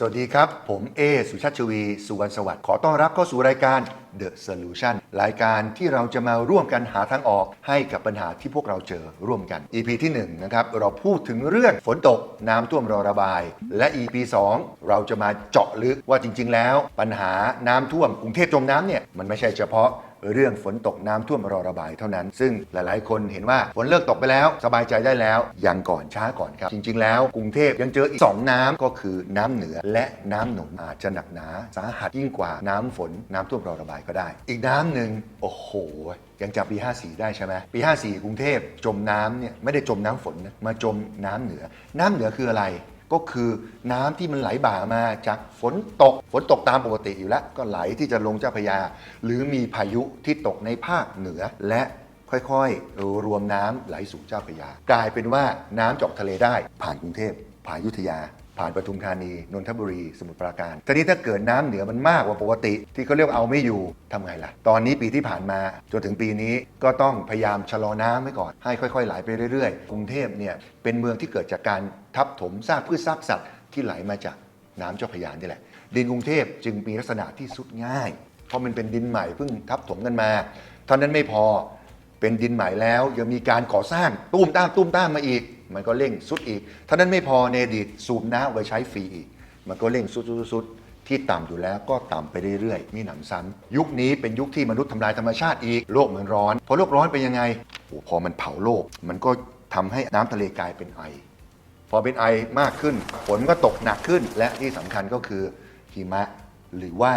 สวัสดีครับ ผมเอสุชาติชวี สุวรรณสวัสดิ์ขอต้อนรับเข้าสู่รายการ The Solution รายการที่เราจะมาร่วมกันหาทางออกให้กับปัญหาที่พวกเราเจอร่วมกัน EP ที่1นะครับเราพูดถึงเรื่องฝนตกน้ำท่วมรอระบาย และ EP 2 เราจะมาเจาะลึกว่าจริง ๆ แล้ว ปัญหาน้ำท่วมกรุงเทพจมน้ำเนี่ยมันไม่ใช่เฉพาะเรื่องฝนตกน้ำท่วมรอระบายเท่านั้น ซึ่งหลายๆ คนเห็นว่าฝนเลิกตกไปแล้ว สบายใจได้แล้วยังก่อนช้าก่อนครับ จริง ๆ แล้วกรุงเทพยังเจออีก 2 น้ำก็คือน้ำเหนือและน้ำหนุนอาจจะหนักหนาสาหัสยิ่งกว่าน้ำฝนน้ำท่วมรอระบายก็ได้ อีกน้ำหนึ่งโอ้โห ยังจำปี 54 ได้ใช่ไหมปี 54 กรุงเทพจมน้ำเนี่ยไม่ได้จมน้ำฝนนะมาจมน้ำเหนือ น้ำเหนือคืออะไรก็คือน้ำที่มันไหลบ่ามาจากฝนตก ฝนตกตามปกติอยู่แล้ว ก็ไหลที่จะลงเจ้าพยา หรือมีพายุที่ตกในภาคเหนือและค่อยๆ รวมน้ำไหลสู่เจ้าพยา กลายเป็นว่าน้ำจอกทะเลได้ผ่านกรุงเทพผ่านยุธยา ผ่านปทุมธานีนนทบุรี สมุทรปราการทีนี้ถ้าเกิดน้ำเหนือมันมากกว่าปกติ ที่เขาเรียกว่าเอาไม่อยู่ทำไงล่ะ ตอนนี้ปีที่ผ่านมาจนถึงปีนี้ก็ต้องพยายามชะลอน้ำไว้ก่อน ให้ค่อยๆ ไหลไปเรื่อยๆ กรุงเทพเนี่ยเป็นเมืองที่เกิดจากการทับถมซากพืชซากสัตว์ที่ไหลมาจากน้ำเจ้าพระยานี่แหละ ดินกรุงเทพจึงมีลักษณะที่สุดง่าย เพราะมันเป็นดินใหม่เพิ่งทับถมกันมา เท่านั้นไม่พอเป็นดินใหม่แล้วยังมีการก่อสร้างตุ้มตามตุ้มตามมาอีก มันก็เร่งสุดอีกเท่านั้นไม่พอในอดีตสูบน้ำไว้ใช้ฟรีอีก มันก็เร่งสุดสุดที่ต่ำอยู่แล้วก็ต่ำไปเรื่อยๆ มีหนำซ้ำยุคนี้เป็นยุคที่มนุษย์ทำลายธรรมชาติอีก โลกเหมือนร้อน พอโลกร้อนเป็นยังไงโอ้พอมันเผาโลก มันก็ทำให้น้ำทะเลกลายเป็นไอ พอเป็นไอมากขึ้น ฝนก็ตกหนักขึ้น และที่สำคัญก็คือหิมะ หรือว่า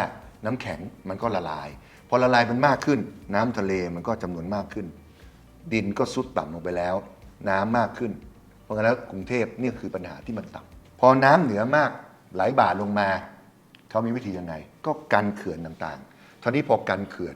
น้ำแข็งมันก็ละลาย พอละลายมันมากขึ้น น้ำทะเลมันก็จำนวนมากขึ้น ดินก็ซุดต่ำลงไปแล้ว น้ำมากขึ้น ราะงั้นแล้วกรุงเทพนี่คือปัญหาที่มันต่ำพอน้ำเหนือมากไหลบ่าลงมาเขามีวิธียังไง ก็กันเขื่อนต่างๆทีนี้พอกันเขื่อน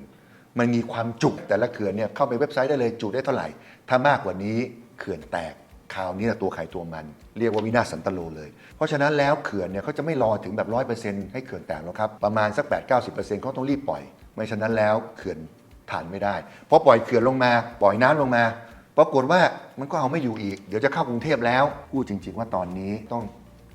มันมีความจุแต่ละเขื่อนเนี่ยเข้าไปเว็บไซต์ได้เลยจุได้เท่าไหร่ ถ้ามากกว่านี้เขื่อนแตกคราวนี้ตัวไข่ตัวมัน เรียกว่าวินาศสันตโลเลย เพราะฉะนั้นแล้วเขื่อนเนี่ยเขาจะไม่รอถึงแบบร้อยเปอร์เซ็นต์ให้เขื่อนแตกแล้วครับ ประมาณสัก 8 9 0เปอร์เซ็นต์เขาต้องรีบปล่อย ไม่ฉะนั้นแล้วเขื่อนฐานไม่ได้พอปล่อยเขื่อนลงมา ปล่อยน้ำลงมา ปรากฏว่ามันก็เอาไม่อยู่อีก เดี๋ยวจะเข้ากรุงเทพแล้ว พูดจริง ๆ ว่าตอนนี้ต้อง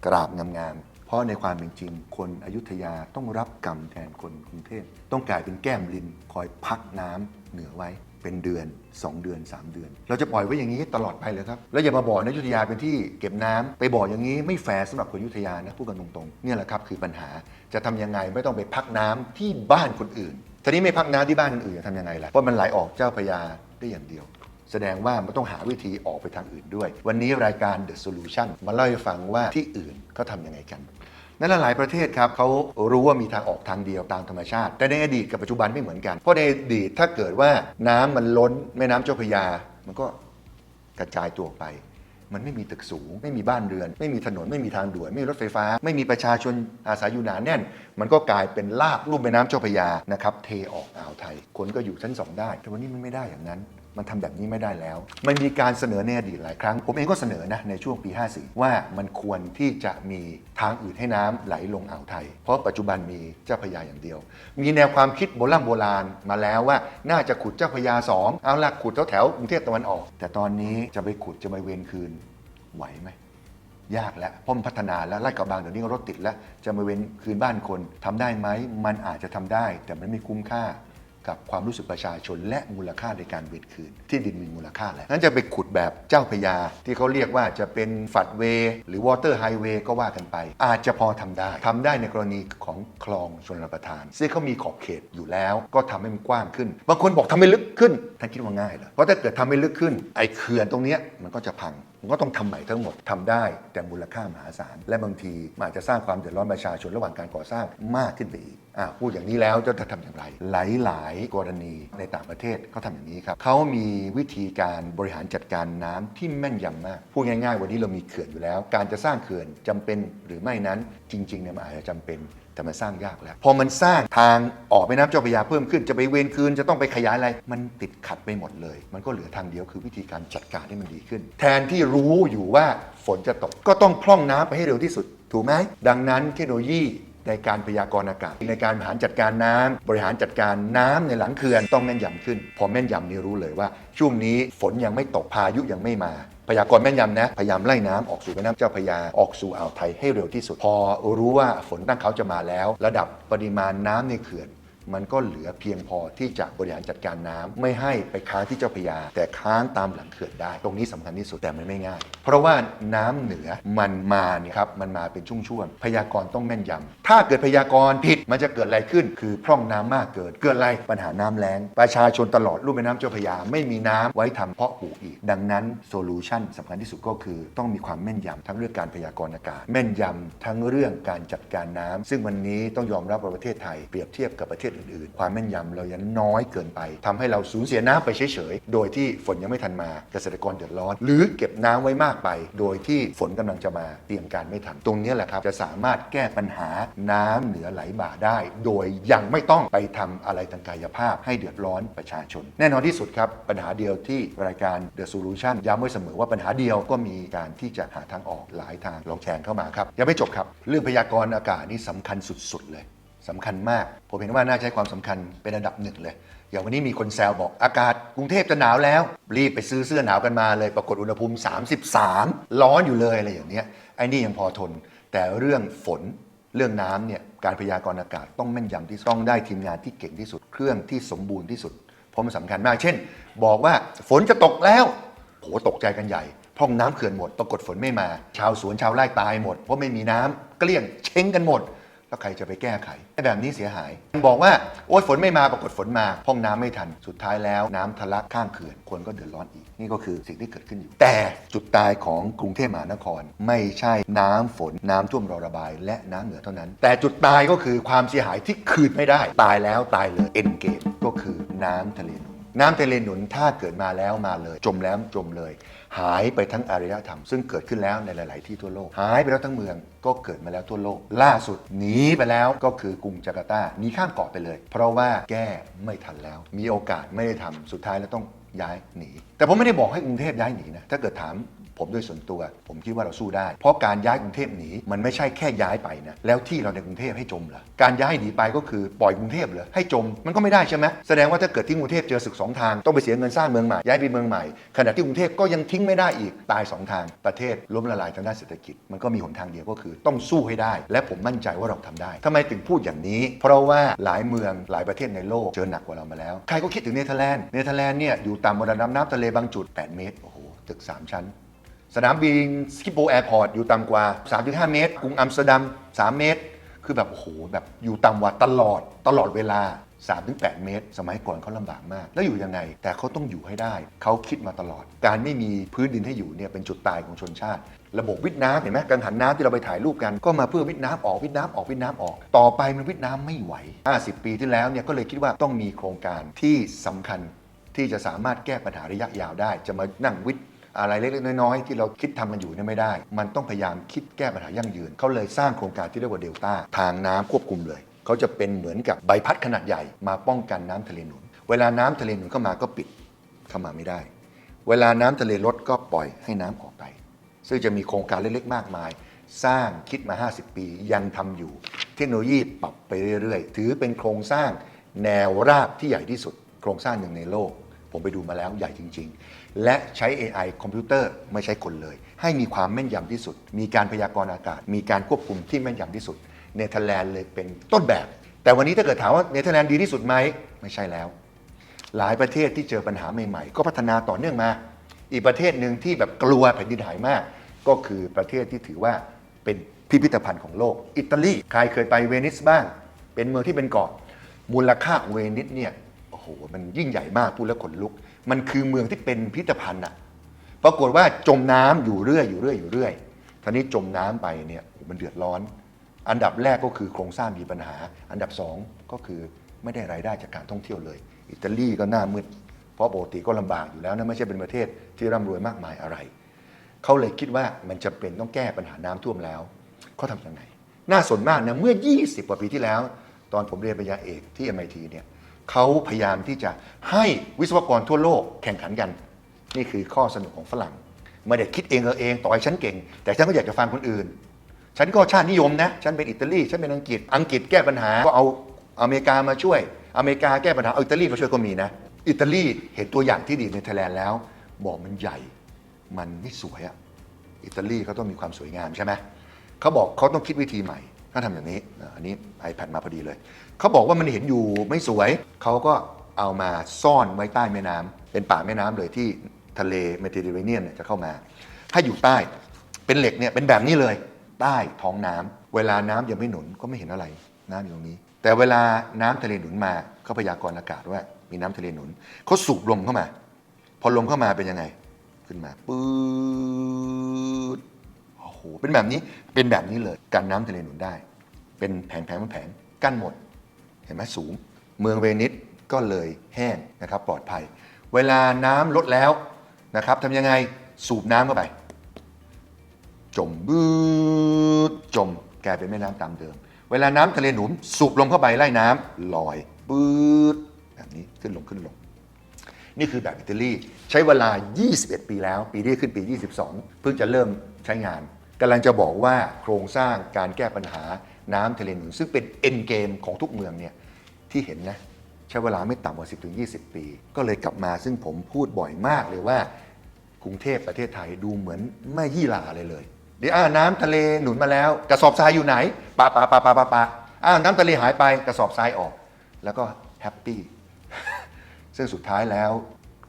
กราบงามๆ เพราะในความเป็นจริง คนอยุธยาต้องรับกรรมแทนคนกรุงเทพ ต้องกลายเป็นแก้มลินคอยพักน้ำเหนือไว้เป็นเดือน 2 เดือน 3 เดือน เราจะปล่อยไว้อย่างนี้ตลอดไปเลยครับ แล้วอย่ามาบอกนะอยุธยาเป็นที่เก็บน้ำไปบอกอย่างนี้ไม่แฟร์สำหรับคนอยุธยานะพูดกันตรงๆเนี่ยแหละครับคือปัญหาจะทำยังไงไม่ต้องไปพักน้ำที่บ้านคนอื่นทีนี้ไม่พักน้ำที่บ้านคนอื่นจะทำยังไงล่ะเพราะมันไหลออกเจ้าพระยาได้อย่างเดียว แสดงว่ามันต้องหาวิธีออกไปทางอื่นด้วย วันนี้รายการ The Solution มาเล่าให้ฟังว่าที่อื่นเขาทำยังไงกันนั่นหลายประเทศครับเขารู้ว่ามีทางออกทางเดียวตามธรรมชาติ แต่ในอดีตกับปัจจุบันไม่เหมือนกัน เพราะในอดีตถ้าเกิดว่าน้ำมันล้นแม่น้ำเจ้าพระยา มันก็กระจายตัวไป มันไม่มีตึกสูง ไม่มีบ้านเรือน ไม่มีถนนไม่มีทางด่วน ไม่มีรถไฟฟ้า ไม่มีประชาชนอาศัยอยู่หนาแน่น มันก็กลายเป็นลากลุ่มแม่น้ำเจ้าพระยานะครับเทออกอ่าวไทยคนก็อยู่ชั้นสองได้แต่วันนี้มันไม่ได้อย่างนั้นมันทำแบบนี้ไม่ได้แล้ว มันมีการเสนอในอดีตหลายครั้ง ผมเองก็เสนอนะในช่วงปี 54 ว่ามันควรที่จะมีทางอื่นให้น้ำไหลลงอ่าวไทย เพราะปัจจุบันมีเจ้าพยาอย่างเดียว มีแนวความคิดโบราณโบราณมาแล้วว่า น่าจะขุดเจ้าพยาสองเอาละขุดแถวแถวกรุงเทพตะวันออก แต่ตอนนี้จะไปขุดจะไปเวนคืนไหวไหมยากแล้วพราะมันพัฒนาแล้วไล่กระบางเดี๋ยวนี้รถติดแล้ว จะมาเว้นคืนบ้านคนทำได้ไหมมันอาจจะทำได้ แต่มันไม่คุ้มค่า กับความรู้สึกประชาชนและมูลค่าในการเวทคืน ที่ดินมีมูลค่าแหละนั้นจะไปขุดแบบเจ้าพยา ที่เขาเรียกว่าจะเป็นฝัดเวย์หรือวอเตอร์ไฮเวย์ก็ว่ากันไป อาจจะพอทำได้ทำได้ในกรณีของคลองชนรับประทาน ซึ่งเขามีขอบเขตอยู่แล้ว ก็ทำให้มันกว้างขึ้น บางคนบอกทำให้ลึกขึ้นท่านคิดว่าง่ายเหรอเพราะถ้าเกิดทำให้ลึกขึ้นไอ้เขื่อนตรงนี้มันก็จะพัง ก็ต้องทำใหม่ทั้งหมดทำได้แต่มูลค่ามหาศาล และบางทีอาจจะสร้างความเดือดร้อนประชาชนระหว่างการก่อสร้างมากขึ้นไปอีกอพูดอย่างนี้แล้วจะทำอย่างไร หลาย ๆ กรณีในต่างประเทศเขาทำอย่างนี้ครับเขามีวิธีการบริหารจัดการน้ำที่แม่นยำมาก พูดง่าย ๆ วันนี้เรามีเขื่อนอยู่แล้ว การจะสร้างเขื่อนจำเป็นหรือไม่นั้นจริงๆเนี่ยมันอาจจะจำเป็นแต่มันสร้างยากแล้ว พอมันสร้างทางออกไปน้ำเจ้าพระยาเพิ่มขึ้นจะไปเวนคืนจะต้องไปขยายอะไร มันติดขัดไปหมดเลย มันก็เหลือทางเดียวคือวิธีการจัดการให้มันดีขึ้น แทนที่รู้อยู่ว่าฝนจะตก ก็ต้องพร่องน้ำไปให้เร็วที่สุด ถูกไหมดังนั้นเทคโนโลยีในการพยากรณ์อากาศ ในการบริหารจัดการน้ำบริหารจัดการน้ำในหลังเขื่อนต้องแม่นยำขึ้น พอแม่นยำนี่รู้เลยว่า ช่วงนี้ฝนยังไม่ตกพายุยังไม่มา พยากรณ์แม่นยำนะ พยายามไล่น้ำออกสู่แม่น้ำเจ้าพระยาออกสู่อ่าวไทยให้เร็วที่สุด พอรู้ว่าฝนตั้งเขาจะมาแล้ว ระดับปริมาณน้ำในเขื่อน มันก็เหลือเพียงพอที่จะบริหารจัดการน้ำไม่ให้ไปค้างที่เจ้าพยา แต่ค้างตามหลังเขื่อนได้ ตรงนี้สำคัญที่สุดแต่มันไม่ง่าย เพราะว่าน้ำเหนือมันมาเนี่ยครับมันมาเป็นช่วงๆพยากรณ์ต้องแม่นยำถ้าเกิดพยากรณ์ผิดมันจะเกิดอะไรขึ้น คือพร่องน้ำมากเกิดเกิดอะไรปัญหาน้ำแล้ง ประชาชนตลอดลุ่มแม่น้ำเจ้าพยาไม่มีน้ำไว้ทำเพาะปลูกอีก ดังนั้นโซลูชันสำคัญที่สุดก็คือต้องมีความแม่นยำทั้งเรื่องการพยากรณ์อากาศแม่นยำทั้งเรื่องการจัดการน้ำซึ่งวันนี้ต้องยอมรับว่าประเทศไทยเปรียบเทียบกับประเทศอื่นๆ ความแม่นยำเรายังน้อยเกินไปทำให้เราสูญเสียน้ำไปเฉยๆ โดยที่ฝนยังไม่ทันมาเกษตรกรเดือดร้อน หรือเก็บน้ำไว้มากไป โดยที่ฝนกำลังจะมาเตรียมการไม่ทัน ตรงนี้แหละครับจะสามารถแก้ปัญหาน้ำเหนือไหลบ่าได้ โดยยังไม่ต้องไปทำอะไรทางกายภาพให้เดือดร้อนประชาชน แน่นอนที่สุดครับปัญหาเดียวที่รายการ The Solution ย้ำไว้เสมอว่าปัญหาเดียวก็มีการที่จะหาทางออกหลายทางลองแชร์เข้ามาครับยังไม่จบครับ เรื่องพยากรณ์อากาศนี่สำคัญสุด ๆ เลย สำคัญมาก ผมเห็นว่าน่าใช้ความสำคัญเป็นอันดับหนึ่งเลย อย่างวันนี้มีคนแซวบอกอากาศกรุงเทพจะหนาวแล้ว รีบไปซื้อเสื้อหนาวกันมาเลย ปรากฏอุณหภูมิ 33 ร้อนอยู่เลยอะไรอย่างเนี้ยไอ้นี่ยังพอทน แต่เรื่องฝนเรื่องน้ำเนี่ยการพยากรณ์อากาศต้องแม่นยำที่สุดต้องได้ทีมงานที่เก่งที่สุดเครื่องที่สมบูรณ์ที่สุดเพราะมันสำคัญมาก เช่น บอกว่าฝนจะตกแล้วโหตกใจกันใหญ่พร่องน้ำเขื่อนหมดปรากฏฝนไม่มา ชาวสวนชาวไร่ตายหมด เพราะไม่มีน้ำเกลี้ยงเช้งกันหมด แล้วใครจะไปแก้ไขแบบนี้เสียหาย บอกว่าโอ๊ยฝนไม่มาปรากฏฝนมาพร่องน้ำไม่ทัน สุดท้ายแล้วน้ำทะลักข้างเขื่อนคนก็เดือดร้อนอีก นี่ก็คือสิ่งที่เกิดขึ้นอยู่ แต่จุดตายของกรุงเทพมหานคร ไม่ใช่น้ำฝนน้ำท่วมรอระบาย และน้ำเหนือเท่านั้น แต่จุดตายก็คือความเสียหายที่คืนไม่ได้ ตายแล้วตายเลยเอ็นเกตก็คือน้ำทะเล น้ำทะเลหนุนถ้าเกิดมาแล้วมาเลย จมแล้วจมเลย หายไปทั้งอารยธรรม ซึ่งเกิดขึ้นแล้วในหลาย ๆ ที่ทั่วโลก หายไปแล้วทั้งเมืองก็เกิดมาแล้วทั่วโลก ล่าสุดหนีไปแล้วก็คือกรุงจาการ์ตาหนีข้ามเกาะไปเลย เพราะว่าแก้ไม่ทันแล้ว มีโอกาสไม่ได้ทำสุดท้ายแล้วต้องย้ายหนี แต่ผมไม่ได้บอกให้กรุงเทพย้ายหนีนะถ้าเกิดถาม ผมโดยส่วนตัว ผมคิดว่าเราสู้ได้ เพราะการย้ายกรุงเทพหนีมันไม่ใช่แค่ย้ายไปนะแล้วที่เราในกรุงเทพให้จมเหรอการย้ายหนีไปก็คือปล่อยกรุงเทพเหรอให้จมมันก็ไม่ได้ใช่ไหมแสดงว่าถ้าเกิดที่กรุงเทพเจอศึกสองทางต้องไปเสียเงินสร้างเมืองใหม่ย้ายไปเมืองใหม่ขณะที่กรุงเทพก็ยังทิ้งไม่ได้อีกตายสองทางประเทศล้มละลายทางด้านเศรษฐกิจ มันก็มีหนทางเดียวก็คือต้องสู้ให้ได้ และผมมั่นใจว่าเราทำได้ทำไมถึงพูดอย่างนี้ เพราะว่าหลายเมืองหลายประเทศในโลกเจอหนักกว่าเรามาแล้ว ใครก็คิดถึงเนเธอร์แลนด์เนเธอร์แลนด์เนี่ยอยู่ต่ำระดับน้ำทะเลบางจุด 8 เมตรโอ้โหตึก 3 ชั้น สนามบินสกิปโปแอร์พอร์ตอยู่ต่ำกว่า 3-5 เมตร กรุงอัมสเตอร์ดัม 3 เมตร คือแบบโอ้โหแบบอยู่ต่ำกว่าตลอดตลอดเวลา 3-8 เมตร สมัยก่อนเขาลำบากมาก แล้วอยู่ยังไง แต่เขาต้องอยู่ให้ได้ เขาคิดมาตลอด การไม่มีพื้นดินให้อยู่เนี่ยเป็นจุดตายของชนชาติ ระบบวิทย์น้ำเห็นไหมกังหันน้ำที่เราไปถ่ายรูปกันก็มาเพื่อวิทย์น้ำออกวิทย์น้ำออกวิทย์น้ำออก ต่อไปมันวิทย์น้ำไม่ไหว 50 ปีที่แล้วเนี่ยก็เลยคิดว่าต้องมีโครงการที่สำคัญที่จะสามารถแก้ปัญหาระยะยาวได้ จะมานั่งวิทย์ อะไรเล็กๆน้อยๆที่เราคิดทำกันอยู่เนี่ยไม่ได้ มันต้องพยายามคิดแก้ปัญหายั่งยืนเขาเลยสร้างโครงการที่เรียกว่าเดลต้าทางน้ำควบคุมเลยเขาจะเป็นเหมือนกับใบพัดขนาดใหญ่มาป้องกันน้ำทะเลหนุน เวลาน้ำทะเลหนุนเข้ามาก็ปิดเข้ามาไม่ได้ เวลาน้ำทะเลลดก็ปล่อยให้น้ำออกไป ซึ่งจะมีโครงการเล็กๆมากมาย สร้างคิดมา 50 ปียังทำอยู่ เทคโนโลยีปรับไปเรื่อยๆ ถือเป็นโครงสร้างแนวราบที่ใหญ่ที่สุด โครงสร้างหนึ่งในโลก ผมไปดูมาแล้วใหญ่จริง ๆ และใช้ AI คอมพิวเตอร์ไม่ใช้คนเลย ให้มีความแม่นยำที่สุด มีการพยากรณ์อากาศ มีการควบคุมที่แม่นยำที่สุด เนเธอร์แลนด์เลยเป็นต้นแบบ แต่วันนี้ถ้าเกิดถามว่าเนเธอร์แลนด์ดีที่สุดไหมไม่ใช่แล้ว หลายประเทศที่เจอปัญหาใหม่ๆ ก็พัฒนาต่อเนื่องมา อีกประเทศหนึ่งที่แบบกลัวแผ่นดินหายมาก ก็คือประเทศที่ถือว่าเป็นพิพิธภัณฑ์ของโลก อิตาลีใครเคยไปเวนิสบ้าง เป็นเมืองที่เป็นเกาะมูลค่าเวนิสเนี่ยโอ้โหมันยิ่งใหญ่มากพูดแล้วขนลุก มันคือเมืองที่เป็นพิพิธภัณฑ์อะปรากฏว่าจมน้ำอยู่เรื่อยอยู่เรื่อยอยู่เรื่อยทีนี้จมน้ำไปเนี่ยมันเดือดร้อน อันดับแรกก็คือโครงสร้างมีปัญหา อันดับสองก็คือไม่ได้รายได้จากการท่องเที่ยวเลย อิตาลีก็หน้ามืด เพราะปกติก็ลำบากอยู่แล้วนะไม่ใช่เป็นประเทศที่ร่ำรวยมากมายอะไร เขาเลยคิดว่ามันจะเป็นต้องแก้ปัญหาน้ำท่วมแล้วเขาทำยังไง น่าสนมากนะเมื่อ 20 กว่าปีที่แล้ว ตอนผมเรียนปริญญาเอกที่ MIT เนี่ย เขาพยายามที่จะให้วิศวกรทั่วโลกแข่งขันกัน นี่คือข้อเสนอของฝรั่งไม่ได้คิดเองเออเองต่อให้ฉันเก่ง แต่ฉันก็อยากจะฟังคนอื่น ฉันก็ชาตินิยมนะ ฉันเป็นอิตาลี ฉันเป็นอังกฤษ อังกฤษแก้ปัญหา ก็เอาอเมริกามาช่วย อเมริกาแก้ปัญหาเอาอิตาลีมาช่วยก็มีนะ อิตาลีเห็นตัวอย่างที่ดีในไทยแลนด์แล้ว บอกมันใหญ่ มันไม่สวยอะอิตาลีเขาต้องมีความสวยงามใช่ไหมเขาบอกเขาต้องคิดวิธีใหม่เขาทำอย่างนี้ อันนี้ iPad มาพอดีเลย เขาบอกว่ามันเห็นอยู่ไม่สวย เขาก็เอามาซ่อนไว้ใต้แม่น้ำเป็นป่าแม่น้ำเลยที่ทะเลเมดิเตอร์เรเนียนเนี่ยจะเข้ามา ให้อยู่ใต้เป็นเหล็กเนี่ยเป็นแบบนี้เลย ใต้ท้องน้ำเวลาน้ำยังไม่หนุนก็ไม่เห็นอะไร น้ำอยู่ตรงนี้ แต่เวลาน้ำทะเลหนุนมาเขาพยากรณ์อากาศว่ามีน้ำทะเลหนุนเขาสูบลมเข้ามา พอลมเข้ามาเป็นยังไง ขึ้นมาปื๊ดโอ้โหเป็นแบบนี้เป็นแบบนี้เลยกันน้ำทะเลหนุนได้ เป็นแผงแผงแผงกั้นหมด ห็นไหมสูง เมืองเวนิสก็เลยแห้งนะครับปลอดภัย เวลาน้ำลดแล้วนะครับทำยังไงสูบน้ำเข้าไป จมบืดจมกลายเป็นแม่น้ำตามเดิม เวลาน้ำทะเลหนุนสูบลมเข้าไปไล่น้ำลอยบืดแบบนี้ขึ้นลงขึ้นลง นี่คือแบบอิตาลีใช้เวลา 21 ปีแล้ว ปีที่ขึ้นปี 22 เพิ่งจะเริ่มใช้งานกำลังจะบอกว่าโครงสร้างการแก้ปัญหาน้ำทะเลหนุนซึ่งเป็นเอ็นเกมของทุกเมืองเนี่ย ที่เห็นนะใช้เวลาไม่ต่ำกว่า 10-20 ปี ก็เลยกลับมาซึ่งผมพูดบ่อยมากเลยว่ากรุงเทพประเทศไทยดูเหมือนไม่ยี่หลาเลยเลยเดี๋ยวน้ำทะเลหนุนมาแล้วกระสอบทรายอยู่ไหนปะปะปะปะปะปะอ้าวน้ำทะเลหายไปกระสอบทรายออก แล้วก็แฮปปี้ซึ่งสุดท้ายแล้ว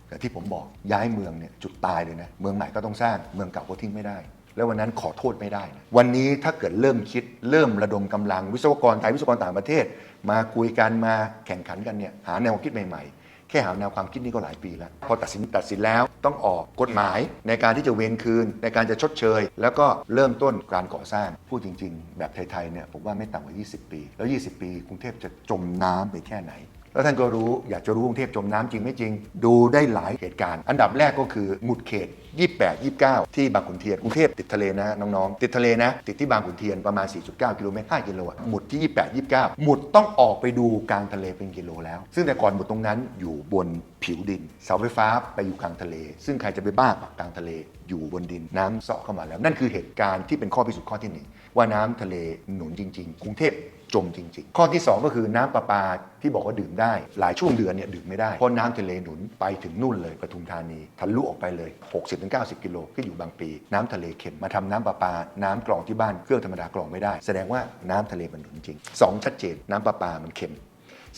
แต่ที่ผมบอกย้ายเมืองเนี่ยจุดตายเลยนะเมืองใหม่ก็ต้องสร้างเมืองเก่าก็ทิ้งไม่ได้ แล้ววันนั้นขอโทษไม่ได้นะวันนี้ถ้าเกิดเริ่มคิดเริ่มระดมกำลังวิศวกรไทยวิศวกรต่างประเทศ มาคุยกันมาแข่งขันกันเนี่ยหาแนวคิดใหม่ๆ แค่หาแนวความคิดนี้ก็หลายปีแล้ว พอตัดสินตัดสินแล้วต้องออกกฎหมายในการที่จะเวนคืน ในการจะชดเชย แล้วก็เริ่มต้นการก่อสร้างพูดจริง ๆ แบบไทยๆเนี่ยผมว่าไม่ต่ำกว่า 20 ปี แล้ว 20 ปีกรุงเทพจะจมน้ำไปแค่ไหน แล้วท่านก็รู้อยากจะรู้กรุงเทพจมน้ำจริงไม่จริง ดูได้หลายเหตุการณ์ อันดับแรกก็คือหมุดเขต 28 29 ที่บางขุนเทียนกรุงเทพติดทะเลนะน้องๆ ติดทะเลนะ ติดที่บางขุนเทียนประมาณ 4.9 กิโลเมตร5กิโลหมุดที่ 28 29 หมุดต้องออกไปดูกลางทะเลเป็นกิโลแล้ว ซึ่งแต่ก่อนหมุดตรงนั้นอยู่บนผิวดิน เสาไฟฟ้าไปอยู่กลางทะเล ซึ่งใครจะไปบ้าปักกลางทะเล อยู่บนดินน้ำเซาะเข้ามาแล้ว นั่นคือเหตุการณ์ที่เป็นข้อพิสูจน์ข้อที่หนึ่งว่าน้ำทะเลหนุนจริง ๆ กรุงเทพ จมจริง ๆ ข้อที่ 2 ก็คือน้ำประปาที่บอกว่าดื่มได้ หลายช่วงเดือนเนี่ยดื่มไม่ได้ เพราะน้ำทะเลหนุนไปถึงนู่นเลยปทุมธานีทะลุออกไปเลย 60-90 กิโลก็อยู่บางปี น้ำทะเลเค็มมาทำน้ำประปา น้ำกรองที่บ้านเครื่องธรรมดากรองไม่ได้ แสดงว่าน้ำทะเลมันหนุนจริง 2 ชัดเจน น้ำประปามันเค็ม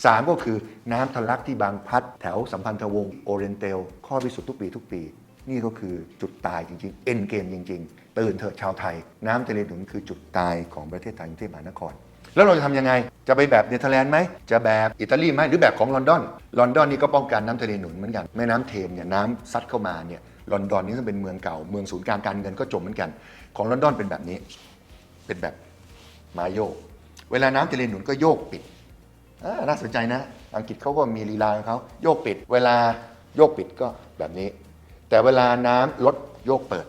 สามก็คือน้ำทะลักที่บางพัดแถวสัมพันธวงศ์โอเรนเตลข้อพิสูจน์ทุกปีทุกปี นี่ก็คือจุดตายจริงๆ เอ็นเกมจริง ๆ ตื่นเถอะชาวไทย น้ำทะเลหนุนคือจุดตายของประเทศไทยกรุงเทพมหานคร แล้วเราจะทำยังไง จะไปแบบเนเธอร์แลนด์ไหม จะแบบอิตาลีไหมหรือแบบของลอนดอน ลอนดอนนี่ก็ป้องกันน้ำทะเลหนุนเหมือนกัน แม่น้ำเทมเนี่ยน้ำซัดเข้ามาเนี่ย ลอนดอนนี่ซึ่งเป็นเมืองเก่า เมืองศูนย์กลางการเงินก็จมเหมือนกัน ของลอนดอนเป็นแบบนี้ เป็นแบบมาโยก เวลาน้ำทะเลหนุนก็โยกปิดอ่าน่าสนใจนะ อังกฤษเขาก็มีลีลาของเขาโยกปิด เวลาโยกปิดก็แบบนี้ แต่เวลาน้ำลดโยกเปิด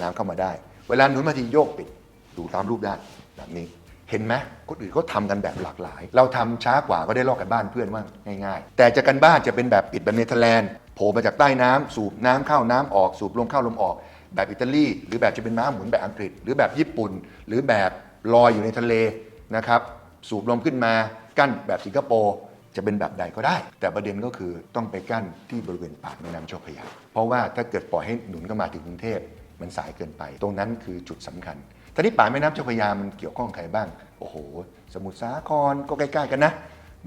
น้ำเข้ามาได้ เวลาหนุนมาทีโยกปิด ดูตามรูปได้แบบนี้ เห็นไหมคนอื่นเขาทำกันแบบหลากหลาย เราทำช้ากว่าก็ได้ลอกกันบ้านเพื่อนว่างง่าย ๆ แต่จะกันบ้านจะเป็นแบบปิดแบบเนเธอร์แลนด์โผล่มาจากใต้น้ำสูบน้ำเข้าน้ำออก สูบลมเข้าลมออก แบบอิตาลีหรือแบบจะเป็นม้าหมุนแบบอังกฤษ หรือแบบญี่ปุ่น หรือแบบลอยอยู่ในทะเลนะครับสูบลมขึ้นมากั้นแบบสิงคโปร์จะเป็นแบบใดก็ได้ แต่ประเด็นก็คือต้องไปกั้นที่บริเวณปากแม่น้ำเจ้าพระยาเพราะว่าถ้าเกิดปล่อยให้หนุนเข้ามาถึงกรุงเทพมันสายเกินไป ตรงนั้นคือจุดสำคัญ ทีนี้ป่าแม่น้ำเจ้าพระยามันเกี่ยวข้องใครบ้าง โอ้โห สมุทรสาครก็ใกล้ๆกันนะ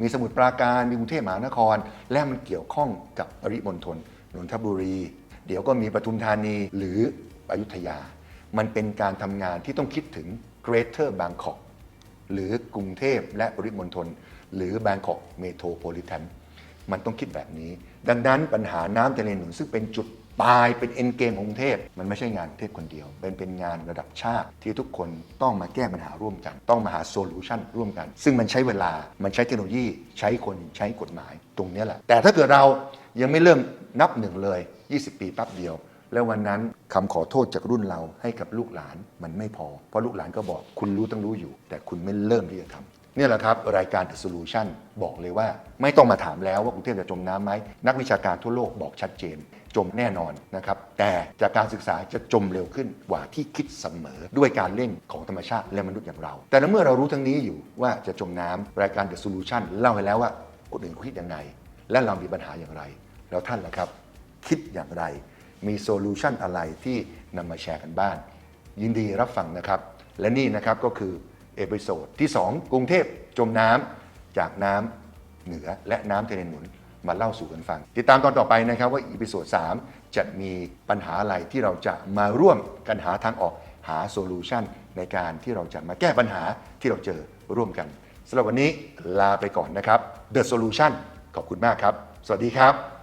มีสมุทรปราการมีกรุงเทพมหานคร และมันเกี่ยวข้องกับปริมณฑลนนทบุรี เดี๋ยวก็มีปทุมธานีหรืออยุธยา มันเป็นการทำงานที่ต้องคิดถึง Greater Bangkok หรือกรุงเทพและปริมณฑลหรือ Bangkok Metropolitan มันต้องคิดแบบนี้ ดังนั้นปัญหาน้ำทะเลหนุนซึ่งเป็นจุด ตายเป็นเอ็นเกมของกรุงเทพมันไม่ใช่งานกรุงเทพคนเดียวเป็นเป็นงานระดับชาติที่ทุกคนต้องมาแก้ปัญหาร่วมกัน ต้องมาหาโซลูชันร่วมกัน ซึ่งมันใช้เวลามันใช้เทคโนโลยี ใช้คนใช้กฎหมายตรงนี้แหละ แต่ถ้าเกิดเรายังไม่เริ่มนับหนึ่งเลย 20 ปีแป๊บเดียว แล้ววันนั้นคำขอโทษจากรุ่นเราให้กับลูกหลานมันไม่พอ เพราะลูกหลานก็บอกคุณรู้ต้องรู้อยู่ แต่คุณไม่เริ่มที่จะทำนี่แหละครับรายการ The Solution บอกเลยว่า ไม่ต้องมาถามแล้วว่ากรุงเทพจะจมน้ำไหมนักวิชาการทั่วโลกบอกชัดเจน จมแน่นอนนะครับ แต่จากการศึกษาจะจมเร็วขึ้นกว่าที่คิดเสมอด้วยการเร่งของธรรมชาติและมนุษย์อย่างเรา แต่เมื่อเรารู้ทั้งนี้อยู่ว่าจะจมน้ำรายการ The Solution เล่าให้แล้วว่าคนอื่นคิดยังไงและเรามีปัญหาอย่างไร แล้วท่านล่ะครับ คิดอย่างไร มีโซลูชันอะไรที่นำมาแชร์กันบ้างยินดีรับฟังนะครับ และนี่นะครับก็คือเอพิโซดที่ 2 กรุงเทพจมน้ำจากน้ำเหนือและน้ำทะเลหนุน มาเล่าสู่กันฟัง ติดตามตอนต่อไปนะครับว่าอีพิโซด3จะมีปัญหาอะไรที่เราจะมาร่วมกันหาทางออกหาโซลูชันในการที่เราจะมาแก้ปัญหาที่เราเจอร่วมกันสำหรับวันนี้ลาไปก่อนนะครับ The Solution ขอบคุณมากครับ สวัสดีครับ